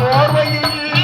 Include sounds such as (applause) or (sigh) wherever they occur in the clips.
போர்வையில்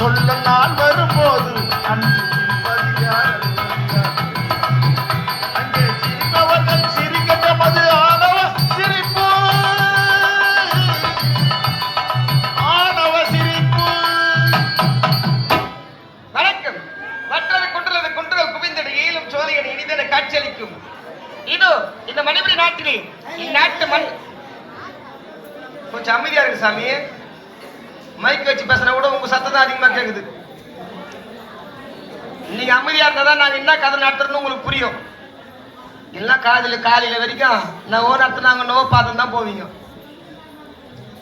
குவிந்தது நாள் வரும்போது இனிதென காட்சியளிக்கும். இதோ இந்த மணிபுரி நாட்டிலே இந்நாட்டு மண் கொஞ்சம் அமைதியா இருக்கு சாமி. மைக் வச்சு பேசுறத கூட உங்க சத்தம் தான் அதிகமா கேக்குது. நீங்க அமைதியா இருந்தாதான் நாங்க என்ன கதை நடத்துறோம்னு உங்களுக்கு புரியும். எல்லாம் காலையில காலையில வரைக்கும் நான் ஓ நடத்துனாங்க நோ பாதம் தான் போவீங்க.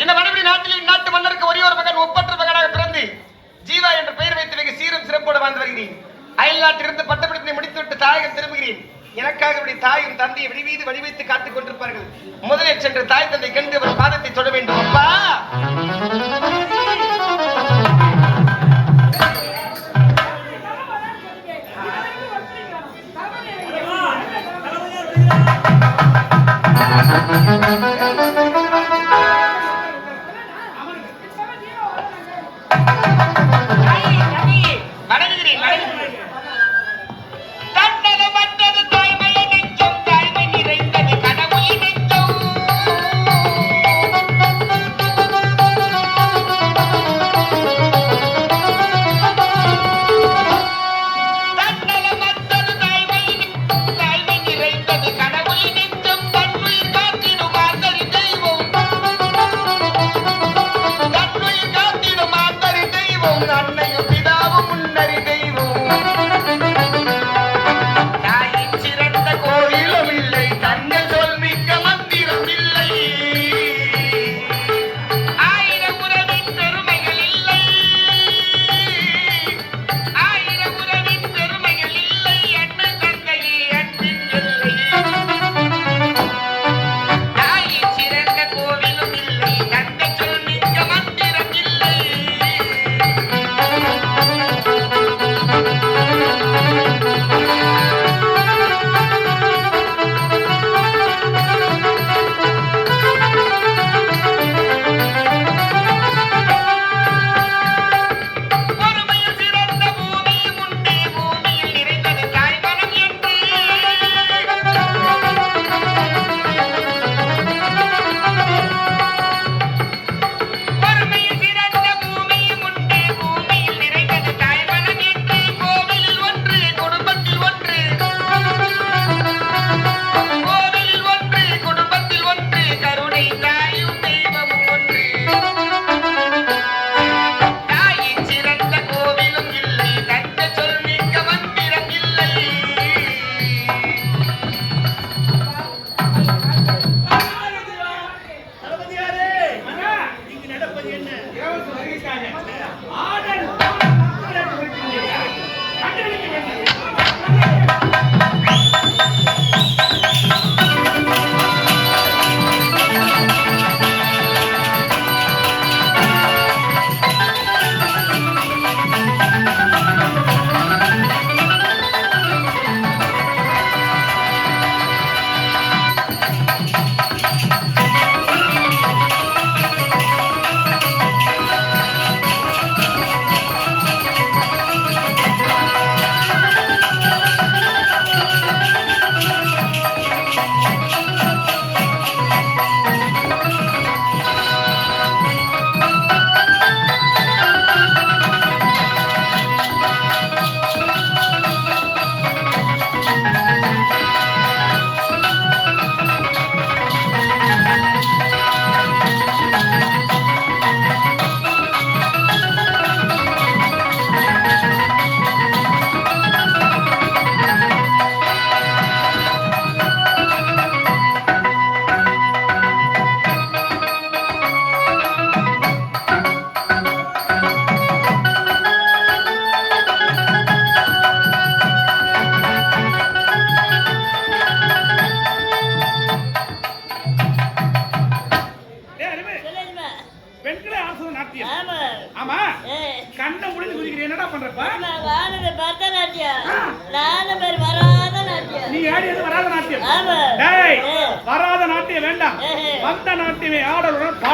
என்ன மனைவி நாட்டில் இந்நாட்டு மன்னருக்கு ஒரே ஒரு மகன் ஒப்பற்ற மகனாக பிறந்து ஜீவா என்ற பெயர் வைத்து மிக சீரும் சிறப்போடு வாழ்ந்து வருகிறேன். அயல் நாட்டிலிருந்து பட்டப்படிப்பினை முடித்துவிட்டு தாயகம் திரும்புகிறேன். எனக்காக இப்படி தாயும் தந்தையை விடிவீது வழிவைத்து காத்துக் கொண்டிருப்பார்கள். முதலில் சென்று தாய் தந்தை கண்டு அவர் பாதத்தை தொட வேண்டும். அப்பா! தாயே, (laughs)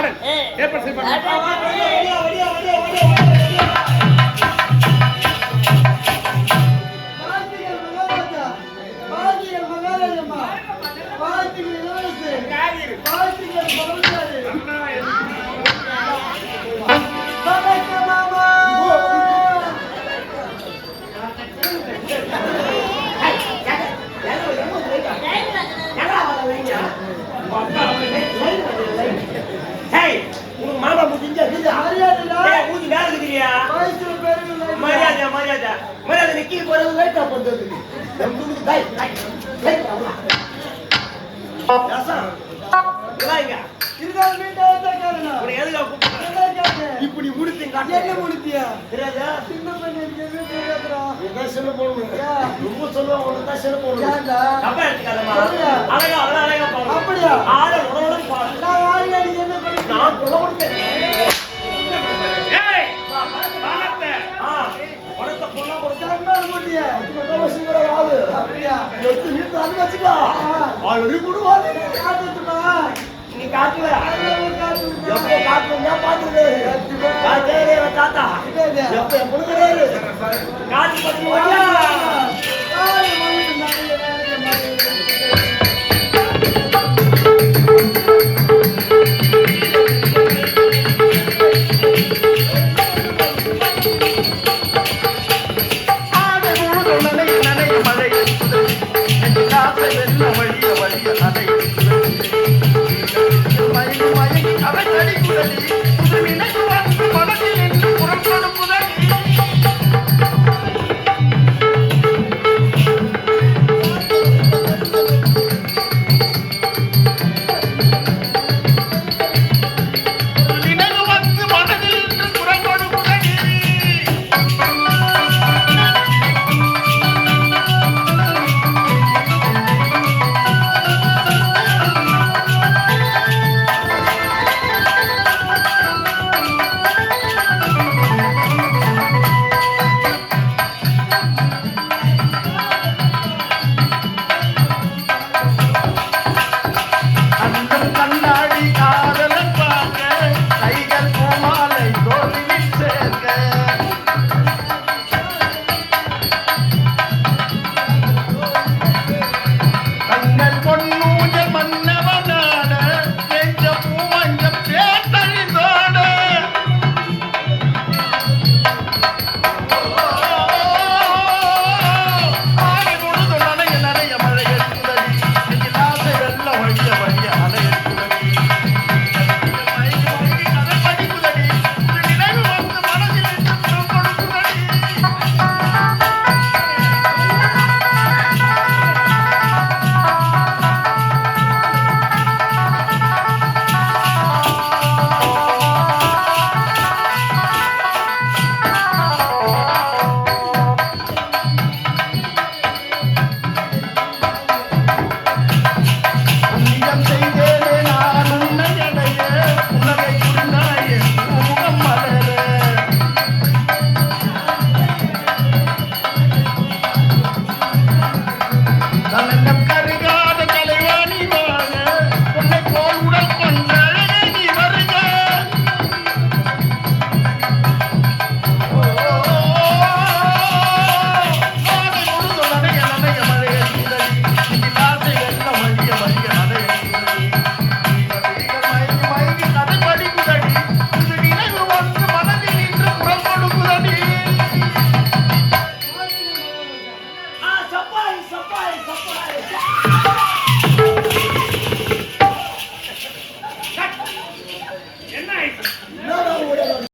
பாடல் ஏற்பட செய்ய செல்ல போடணும் ரொம்ப சொல்லுவாங்க ஒன்று தான் செல்ல போடணும் தப்பா எடுத்துக்காதம்மா. அப்படியா? ஆட உடனோட பாடணும் நான் என்ன பண்ணி நான் புட கொடுத்தேன். பணத்தை பொண்ணா கொடுத்தா அப்படியா? எடுத்து வீட்டு அது வச்சுக்கா. ஆல்ரெடி கூட வாங்க தாத்தா காசு பத்தி